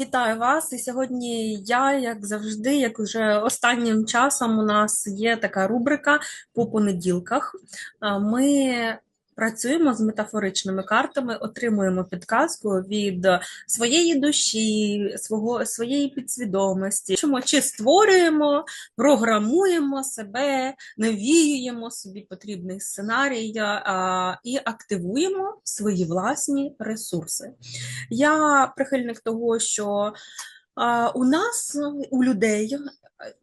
Вітаю вас! І сьогодні я, як завжди, як уже останнім часом, у нас є така рубрика по понеділках. Ми працюємо з метафоричними картами, отримуємо підказку від своєї душі, свого, своєї підсвідомості. Чому чи створюємо, програмуємо себе, навіюємо собі потрібний сценарій а, і активуємо свої власні ресурси. Я прихильник того, що у нас, у людей,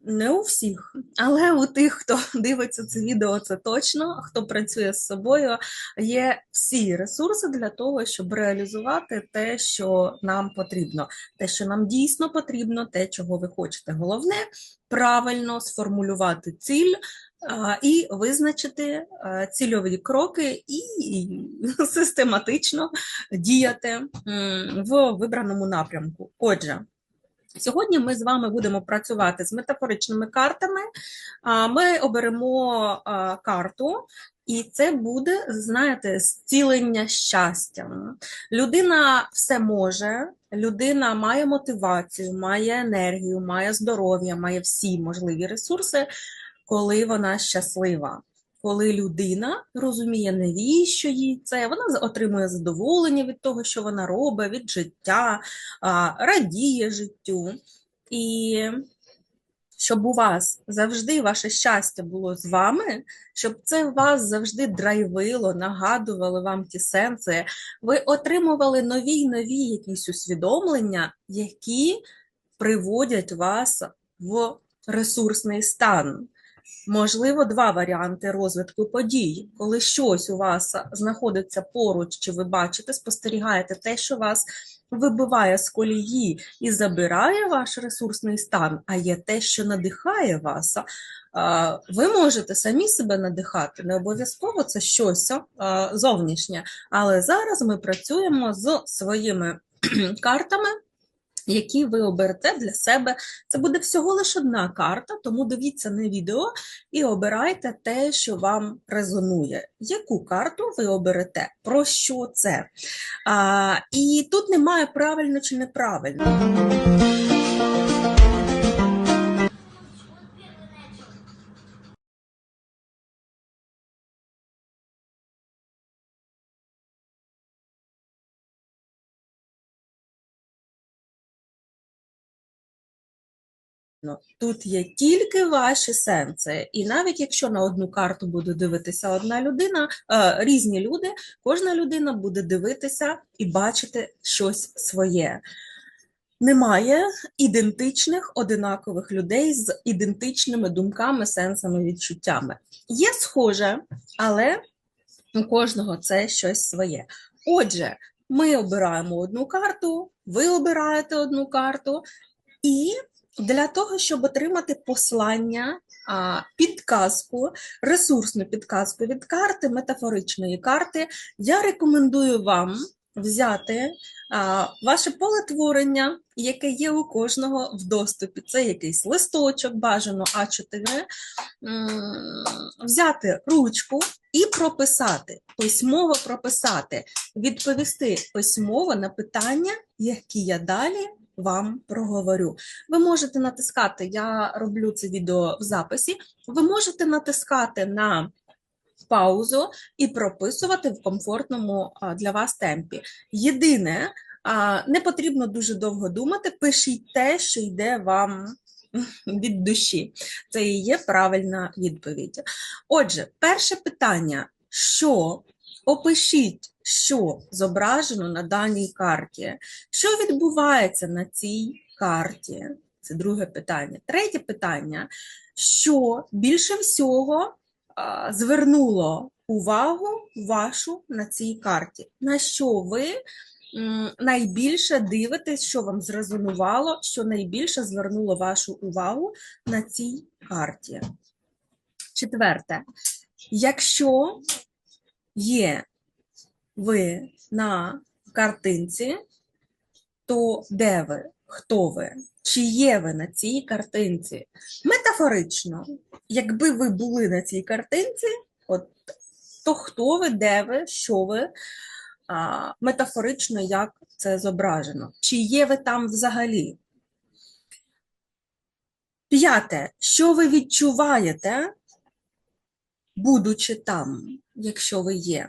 не у всіх, але у тих, хто дивиться це відео, це точно, хто працює з собою, є всі ресурси для того, щоб реалізувати те, що нам потрібно, те, що нам дійсно потрібно, те, чого ви хочете. Головне правильно сформулювати ціль. І визначити цільові кроки і систематично діяти в вибраному напрямку. Отже, сьогодні ми з вами будемо працювати з метафоричними картами. Ми оберемо карту. І це буде, знаєте, зцілення щастя. Людина все може, людина має мотивацію, має енергію, має здоров'я, має всі можливі ресурси, коли вона щаслива. Коли людина розуміє, навіщо їй це, вона отримує задоволення від того, що вона робить, від життя, радіє життю. І щоб у вас завжди ваше щастя було з вами, щоб це вас завжди драйвило, нагадувало вам ті сенси, ви отримували нові й нові якісь усвідомлення, які приводять вас в ресурсний стан. Можливо, два варіанти розвитку подій. Коли щось у вас знаходиться поруч, чи ви бачите, спостерігаєте те, що вас вибиває з колії і забирає ваш ресурсний стан, а є те, що надихає вас. Ви можете самі себе надихати, не обов'язково це щось зовнішнє. Але зараз ми працюємо з своїми картами які ви оберете для себе. Це буде всього лише одна карта, тому дивіться на відео і обирайте те, що вам резонує. Яку карту ви оберете? Про що це? А, і тут немає правильно чи неправильно. Ну, Тут є тільки ваші сенси, і навіть якщо на одну карту буде дивитися одна людина, е, різні люди, кожна людина буде дивитися і бачити щось своє. Немає ідентичних одинакових людей з ідентичними думками, сенсами, відчуттями. Є схоже, але у кожного це щось своє. Отже, ми обираємо одну карту, ви обираєте одну карту, і для того, щоб отримати послання, підказку, ресурсну підказку від карти, метафоричної карти, я рекомендую вам взяти ваше поле творення, яке є у кожного в доступі. Це якийсь листочок, бажано А4, взяти ручку і прописати, письмово прописати, відповісти письмово на питання, які я далі вам проговорю. Ви можете натискати, я роблю це відео в записі, ви можете натискати на паузу і прописувати в комфортному для вас темпі. Єдине, не потрібно дуже довго думати, пишіть те, що йде вам від душі. Це і є правильна відповідь. Отже, перше питання: що опишіть, що зображено на даній карті? Що відбувається на цій карті? Це друге питання. Третє питання: що більше всього а, звернуло увагу вашу на цій карті? На що ви м, найбільше дивитесь, що вам зрезонувало, що найбільше звернуло вашу увагу на цій карті? Четверте, якщо є ви на картинці, то де ви? Хто ви? Чи є ви на цій картинці? Метафорично, якби ви були на цій картинці, от, то хто ви, де ви, що ви? а, метафорично, як це зображено. Чи є ви там взагалі? П'яте. Що ви відчуваєте, будучи там, якщо ви є?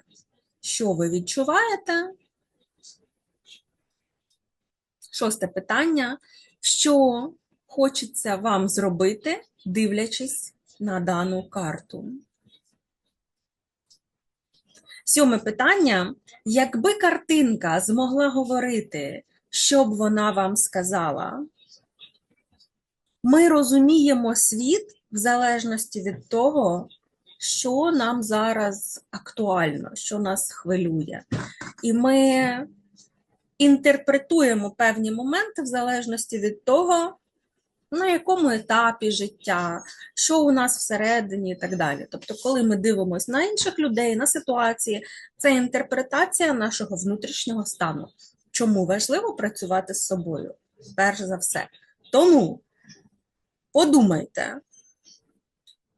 Що ви відчуваєте? Шосте питання. Що хочеться вам зробити, дивлячись на дану карту? Сьоме питання. Якби картинка змогла говорити, що б вона вам сказала? Ми розуміємо світ в залежності від того, що нам зараз актуально, що нас хвилює. І ми інтерпретуємо певні моменти в залежності від того, на якому етапі життя, що у нас всередині і так далі. Тобто, коли ми дивимося на інших людей, на ситуації, це інтерпретація нашого внутрішнього стану. Чому важливо працювати з собою? Перш за все. Тому подумайте,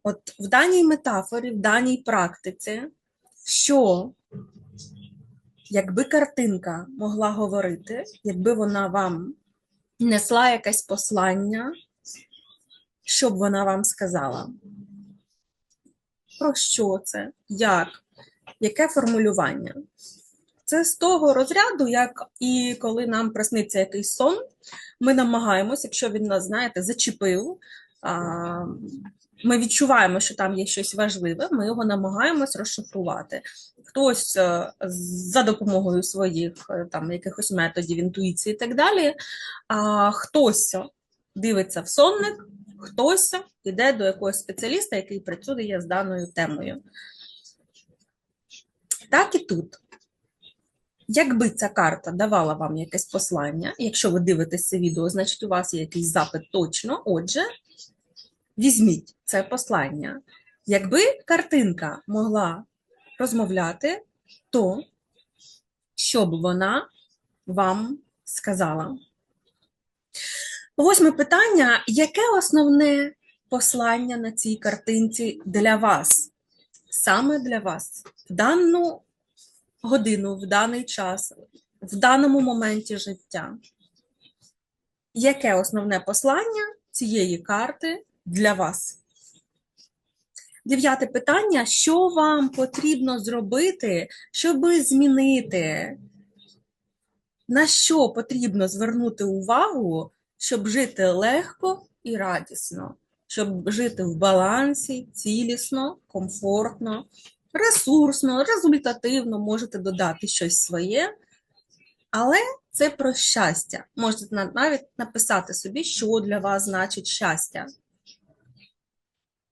от в даній метафорі, в даній практиці, що якби картинка могла говорити, якби вона вам несла якесь послання, що б вона вам сказала? Про що це? Як? Яке формулювання? Це з того розряду, як і коли нам присниться якийсь сон, ми намагаємося, якщо він нас, знаєте, зачепив, ми відчуваємо, що там є щось важливе, ми його намагаємось розшифрувати. Хтось е, за допомогою своїх е, там якихось методів, інтуїції і так далі, а хтось дивиться в сонник, хтось йде до якогось спеціаліста, який працює з даною темою. Так і тут. Якби ця карта давала вам якесь послання, якщо ви дивитесь це відео, значить у вас є якийсь запит точно. Отже, візьміть це послання. Якби картинка могла розмовляти, то що б вона вам сказала? Восьме питання: яке основне послання на цій картинці для вас? Саме для вас в дану годину, в даний час, в даному моменті життя? Яке основне послання цієї карти для вас? Дев'яте питання: що вам потрібно зробити, щоб змінити? На що потрібно звернути увагу, щоб жити легко і радісно, щоб жити в балансі, цілісно, комфортно, ресурсно, результативно, можете додати щось своє, але це про щастя. Можете навіть написати собі, що для вас значить щастя.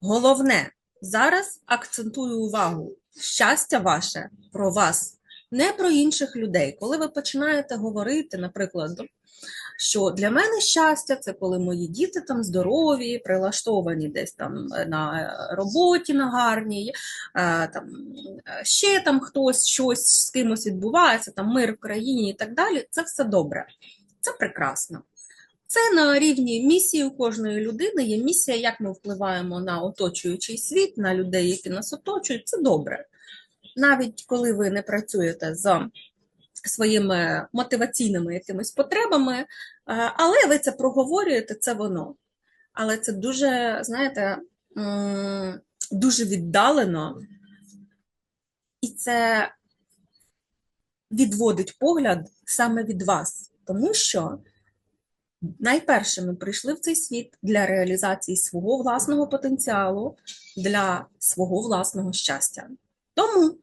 Головне, зараз акцентую увагу: щастя ваше про вас, не про інших людей. Коли ви починаєте говорити, наприклад, що для мене щастя це коли мої діти там здорові, прилаштовані десь там на роботі на гарній, е, там ще там хтось щось з кимось відбувається, там мир в країні і так далі. Це все добре, це прекрасно. Це на рівні місії у кожної людини є місія, як ми впливаємо на оточуючий світ, на людей, які нас оточують. Це добре. Навіть коли ви не працюєте з своїми мотиваційними якимись потребами, е, але ви це проговорюєте, це воно. Але це дуже, знаєте, дуже віддалено, і це відводить погляд саме від вас, тому що найперше ми прийшли в цей світ для реалізації свого власного потенціалу, для свого власного щастя. Тому,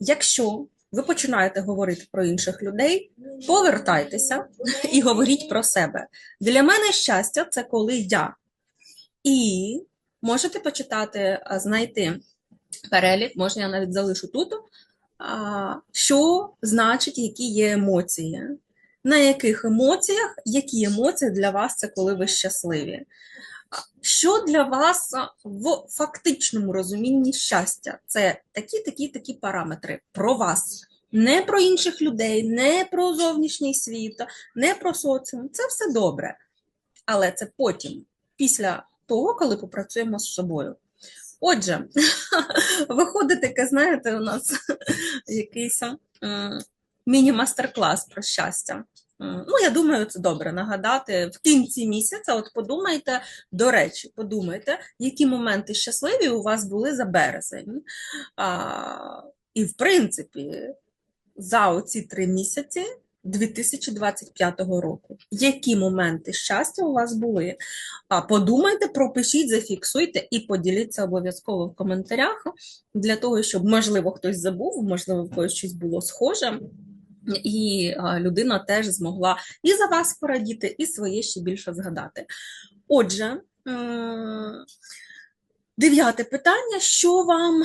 якщо ви починаєте говорити про інших людей, повертайтеся і говоріть про себе. Для мене щастя це коли я. І можете почитати, знайти перелік, може, я навіть залишу тут, що значить, які є емоції. На яких емоціях, які емоції для вас це коли ви щасливі? Що для вас в фактичному розумінні щастя? Це такі, такі, такі параметри про вас, не про інших людей, не про зовнішній світ, не про соціум. Це все добре. Але це потім, після того, коли попрацюємо з собою. Отже, виходить таке, знаєте, у нас якийсь міні-мастер-клас про щастя. М, Ну, я думаю, це добре нагадати в кінці місяця. От подумайте, до речі, подумайте, які моменти щасливі у вас були за березень. А, і, в принципі, за оці три місяці 2025 року. Які моменти щастя у вас були? А, Подумайте, пропишіть, зафіксуйте і поділіться обов'язково в коментарях для того, щоб, можливо, хтось забув, можливо, в когось щось було схоже. І людина теж змогла і за вас порадіти, і своє ще більше згадати. Отже, дев'яте питання: що вам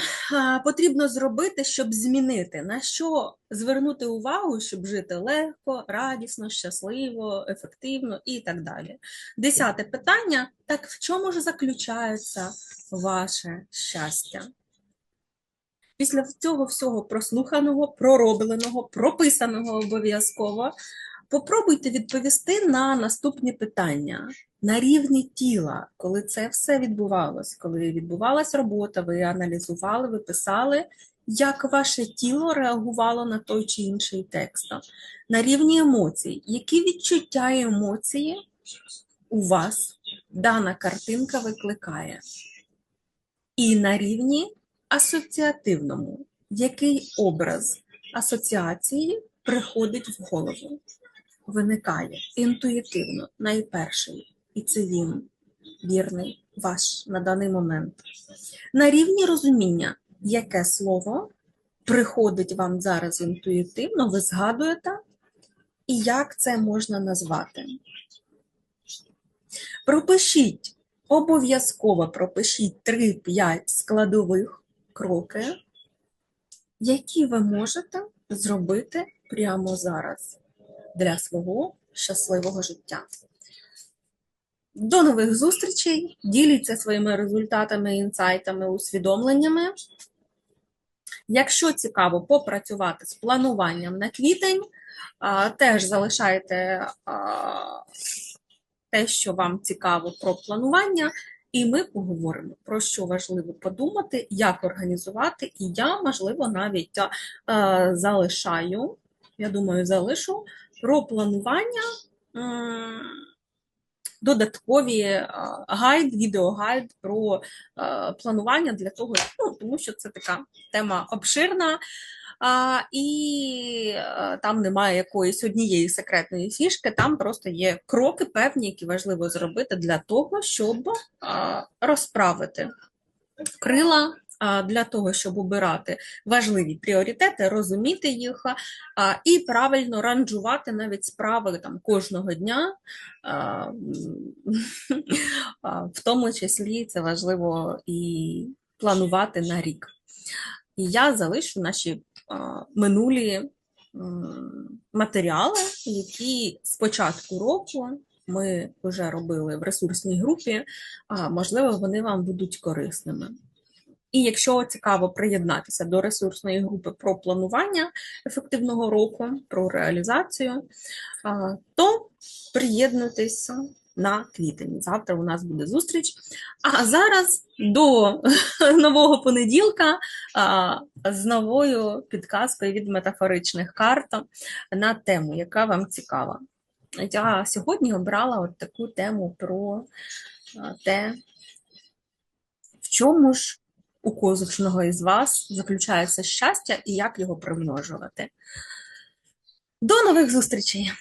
потрібно зробити, щоб змінити? На що звернути увагу, щоб жити легко, радісно, щасливо, ефективно і так далі. Десяте питання: так в чому ж заключається ваше щастя? Після цього всього прослуханого, проробленого, прописаного обов'язково, попробуйте відповісти на наступні питання. На рівні тіла, коли це все відбувалось, коли відбувалась робота, ви аналізували, ви писали, як ваше тіло реагувало на той чи інший текст. На рівні емоцій, які відчуття і емоції у вас дана картинка викликає? І на рівні асоціативному, який образ асоціації приходить в голову, виникає інтуїтивно, найперший, і це він, вірний ваш на даний момент. На рівні розуміння, яке слово приходить вам зараз інтуїтивно, ви згадуєте, і як це можна назвати. Пропишіть, обов'язково пропишіть 3-5 складових кроки, які ви можете зробити прямо зараз для свого щасливого життя. До нових зустрічей. Діліться своїми результатами, інсайтами, усвідомленнями. Якщо цікаво попрацювати з плануванням на квітень, теж залишайте те, що вам цікаво про планування, і ми поговоримо про що важливо подумати, як організувати, і я, можливо, навіть а, залишаю, я думаю, залишу про планування. м, Додаткові а, гайд, відеогайд про а, планування для того, ну, тому що це така тема обширна, а, і а, там немає якоїсь однієї секретної фішки, там просто є кроки певні, які важливо зробити для того, щоб а, розправити крила. Для того, щоб обирати важливі пріоритети, розуміти їх і правильно ранжувати навіть справи там кожного дня, в тому числі це важливо і планувати на рік. І я залишу наші минулі матеріали, які з початку року ми вже робили в ресурсній групі, можливо, вони вам будуть корисними. І якщо цікаво приєднатися до ресурсної групи про планування ефективного року, про реалізацію, то приєднуйтеся на квітень. Завтра у нас буде зустріч. А зараз до нового понеділка з новою підказкою від метафоричних карт на тему, яка вам цікава. Я сьогодні обрала от таку тему про те, в чому ж у кожного із вас заключається щастя і як його примножувати. До нових зустрічей!